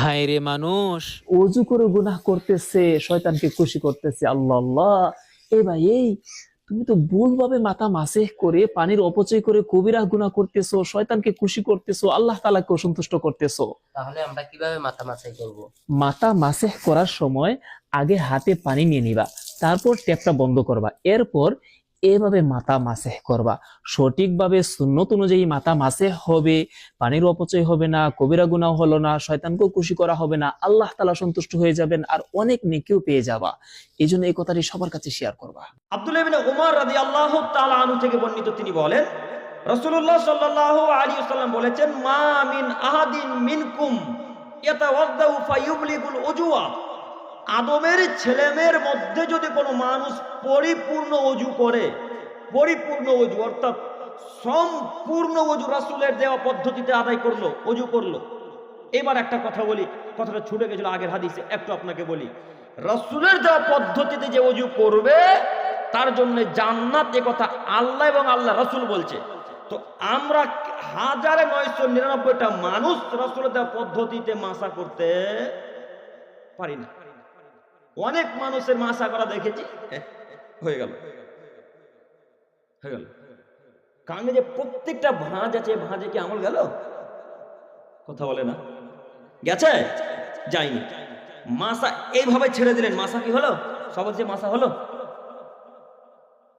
হায় রে মানুষ। অজু করে গুনাহ করতেছে শয়তানকে খুশি করতেছে আল্লাহ আল্লাহ। এ ভাই এই তুমি তো ভুলভাবে মাথা মাসে করে পানির অপচয় করে কবিরা গুনাহ করতেছো শয়তানকে খুশি করতেছো আল্লাহ তালাকে অসন্তুষ্ট করতেছো। তাহলে আমরা কীভাবে মাথা মাথায় করব? মাথা মাসেহ করার সময় আগে হাতে পানি নিয়ে নিবা তারপর ট্যাপটা বন্ধ করবা। এরপর এভাবে মাথা মাসেহ করবা। সঠিকভাবে সুন্নত অনুযায়ী মাথা মাসেহ হবে, পানির অপচয় হবে না, কবিরা গুনাহ হলো না, শয়তানকেও খুশি করা হবে না, আল্লাহ তালা সন্তুষ্ট হয়ে যাবেন আর অনেক নেকিও পেয়ে যাবা। এই জন্য এই কথাটি সবার কাছে শেয়ার করবা। আব্দুল্লাহ রাদিয়াল্লাহু তাআলা থেকে বর্ণিত তিনি বলেন, রাসূলুল্লাহ সাল্লাল্লাহু আলাইহি ওয়াসাল্লাম বলেছেন, মা মিন আহাদিন মিনকুম ফায়ুবলিগুল উজুয়া। আদমের ছেলেমেয়ের মধ্যে যদি কোনো মানুষ পরিপূর্ণ অজু করে, পরিপূর্ণ অজু, অর্থাৎ সম্পূর্ণ অজু রাসূলের দেওয়া পদ্ধতিতে আদায় করল, অজু করল। এবার একটা কথা বলি, কথাটা ছুটে গেছিল আগের হাদিসে, একটু আপনাকে বলি। রসুলের দেওয়া পদ্ধতিতে যে অজু করবে, তার জন্য জান্নাত এ কথা আল্লাহ এবং আল্লাহ রসুল বলছে। তো আমরা হাজারে নয়শো নিরানব্বইটা মানুষ রসুলের দেওয়া পদ্ধতিতে মাসা করতে পারি না। অনেক মানুষের মাসা করা দেখেছি। হ্যাঁ, গেল। হয়ে গেল। কানে যে প্রত্যেকটা ভাঁজ আছে ভাঁজে কি আমল গেল? কথা বলে না। গেছে? যায়নি। মাসা এইভাবে ছেড়ে দিলেন। মাসা কি হলো? সবার যে মাসা হলো।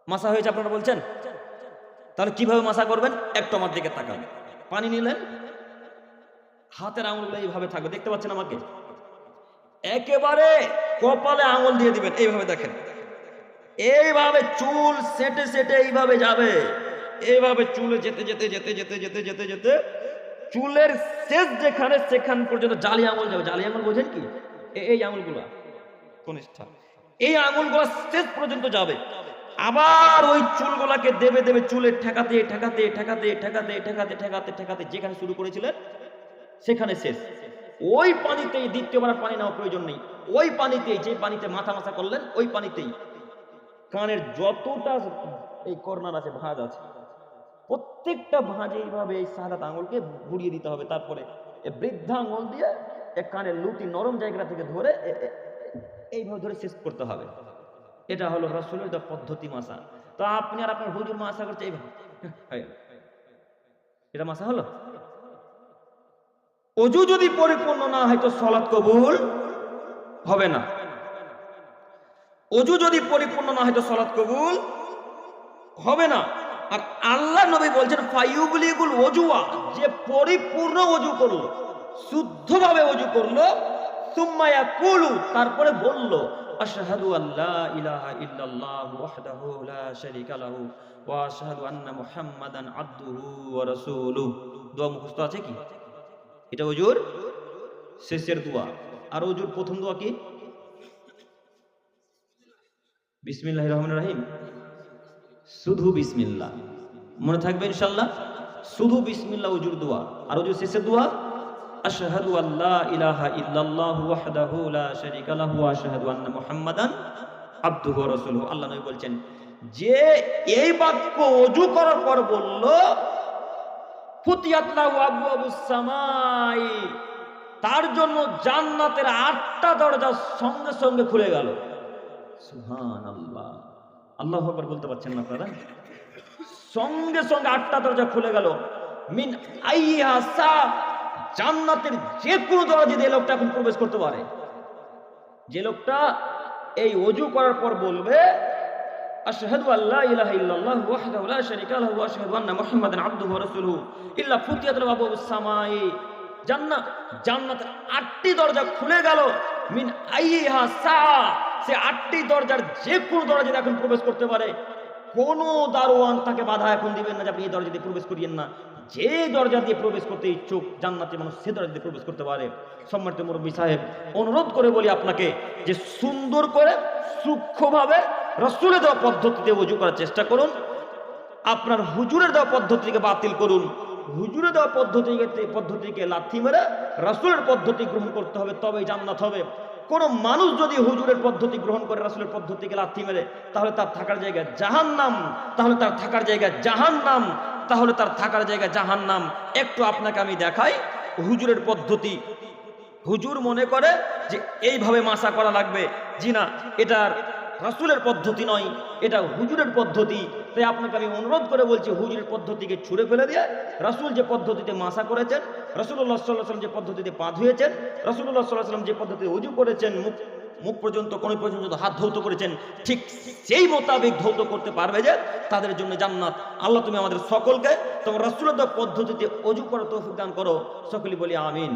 মাসা হয়েছে আপনারা বলছেন? তাহলে কীভাবে মাসা করবেন? একটু আমার দিকে তাকান। পানি নিলেন। হাতের আঙুলগুলো এইভাবে থাকবে। দেখতে পাচ্ছেন আমাকে? একেবারে কপালে আঙুল দিয়ে দিবেন, এইভাবে দেখেন। এইভাবে চুল সেটে সেটে এইভাবে যাবে। এইভাবে চুলে যেতে যেতে যেতে যেতে যেতে যেতে যেতে চুলের শেষ যেখানে সেখান পর্যন্ত জালি আঙুল যাবে। জালি আঙুল বোঝেন কি? এই আঙুলগুলা, কনিষ্ঠা। এই আঙুলগুলা শেষ পর্যন্ত যাবে। আবার ওই চুলগুলাকে দেবে দেবে চুলে ঠেকাতে ঠেকাতে ঠেকাতে ঠেকাতে ঠেকাতে ঠেকাতে ঠেকাতে যেখানে শুরু করেছিলেন, সেখানে শেষ। ওই পানিতেই দ্বিতীয়বার পানি নেওয়ার প্রয়োজন নেই। ওই পানিতেই যে পানিতে মাথা মাথা করলেন, ওই পানিতেই। কানের যতটা এই কর্নার আছে, ভাঁজ আছে, প্রত্যেকটা ভাঁজে এইভাবে এই সাদাত আঙুলকে ঘুরিয়ে দিতে হবে। তারপরে বৃদ্ধা আঙুল দিয়ে এক কানের লুটি নরম জায়গা থেকে ধরে এইভাবে ধরে শেষ করতে হবে। এটা হলো রসুলের দা পদ্ধতি মাসা। তো আপনি আর আপনার হুজুর মাসা করছে এইভাবে। এটা মাসা হলো? অজু যদি পরিপূর্ণ না হয় তো সলাৎ কবুল হবে না। অজু যদি পরিপূর্ণ না হয় তো সলাৎ কবুল হবে না। আর আল্লাহ নবী বলছেন ফাইউবলিগুল অজুয়া, যে পরিপূর্ণ অজু করল, শুদ্ধভাবে অজু করল সুম্মায়া কুলু তারপরে বলল, আশহাদু আল্লা ইলাহা ইল্লাল্লাহ ওয়াহদাহু লা শারীকা লাহু ওয়া আশহাদু আন্না মুহাম্মাদান আবদুহু ওয়া রাসূলুহু। দোয়া মুখস্থ আছে কি? এটা অজুর শেষের দোয়া। আর অজুর প্রথম দোয়া কি? বিসমিল্লাহির রহমানির রহিম। শুধু বিসমিল্লাহ মনে থাকবে ইনশাল্লাহ? শুধু বিসমিল্লাহ উজুর দোয়া। আর উজুর শেষের দোয়া? আশহাদু আল্লা ইলাহা ইল্লাল্লাহ ওয়াহদাহু লা শারীকা লাহু ওয়া আশহাদু আন্না মুহাম্মাদান আবদুহু ওয়া রাসূলুহু। আল্লাহ নবী বলছেন, যে এই বাক্য অজু করার পর বলল তার জন্য জান্নাতের আটটা দরজা সঙ্গে সঙ্গে খুলে গেল। সুহান আল্লাহ আল্লাহ আকবার বলতে পারছেন না আপনারা? সঙ্গে সঙ্গে আটটা দরজা খুলে গেল। মিন জান্নাতের যে কোনো দরজা দিয়ে লোকটা এখন প্রবেশ করতে পারে। যে লোকটা এই অজু করার পর বলবে আল্লা ইলাহা ইল্লাল্লাহ ওয়াহদাহু লা শারীকা লাহু ওয়া আশহাদু আন্না মুহাম্মাদান আবদুহু ওয়া রাসূলুহু ইল্লা ফুতিয়াত লাহু আবওয়াবুস সামাই। জান্নাত জান্নাতের আটটি দরজা খুলে গেল। মিন আইহা সা সে আটটি দরজার যে কোনো দরজা দিয়ে এখন প্রবেশ করতে পারে, কোনো দারোয়ান তাকে বাধা এখন দিবেন না যে আপনি এই দরজা দিয়ে প্রবেশ করিয়েন না। যে দরজা দিয়ে প্রবেশ করতে ইচ্ছুক জান্নাতে মানুষ সে দরজা দিয়ে প্রবেশ করতে পারে। সম্মানিত মুরব্বী সাহেব, অনুরোধ করে বলি আপনাকে যে সুন্দর করে সূক্ষ্মভাবে রসুলে দেওয়া পদ্ধতিতে উজু করার চেষ্টা করুন। আপনার হুজুরের দেওয়া পদ্ধতিকে বাতিল করুন। হুজুরে দেওয়া পদ্ধতিকে পদ্ধতিকে লাথি মেরে রাসুলের পদ্ধতি গ্রহণ করতে হবে, তবেই জান্নাত হবে। কোন মানুষ যদি হুজুরের পদ্ধতি গ্রহণ করে, রাসুলের পদ্ধতিকে লাথি মেরে, তাহলে তার থাকার জায়গা জাহান নাম তাহলে তার থাকার জায়গা জাহান নাম তাহলে তার থাকার জায়গা জাহান নাম একটু আপনাকে আমি দেখাই হুজুরের পদ্ধতি। হুজুর মনে করে যে, এইভাবে মাসা করা লাগবে। জি না, এটার রাসুলের পদ্ধতি নয়, এটা হুজুরের পদ্ধতি। তাই আপনাকে আমি অনুরোধ করে বলছি, হুজুরের পদ্ধতিকে ছুঁড়ে ফেলে দিয়ে রাসুল যে পদ্ধতিতে মাসা করেছেন রসুল্লাহ সাল্লাহ সাল্লাম যে পদ্ধতিতে পা ধুয়েছেন রসুল্লাহ সাল্লাহ সাল্লাম যে পদ্ধতিতে উজু করেছেন, মুখ মুখ পর্যন্ত কোন পর্যন্ত হাত ধৌত করেছেন, ঠিক সেই মোতাবেক ধৌত করতে পারবে যে তাদের জন্য জান্নাত। আল্লাহ তুমি আমাদের সকলকে তোমার রসুলের পদ্ধতিতে অজু করা তৌফিক দান করো। সকলে বলি আমিন।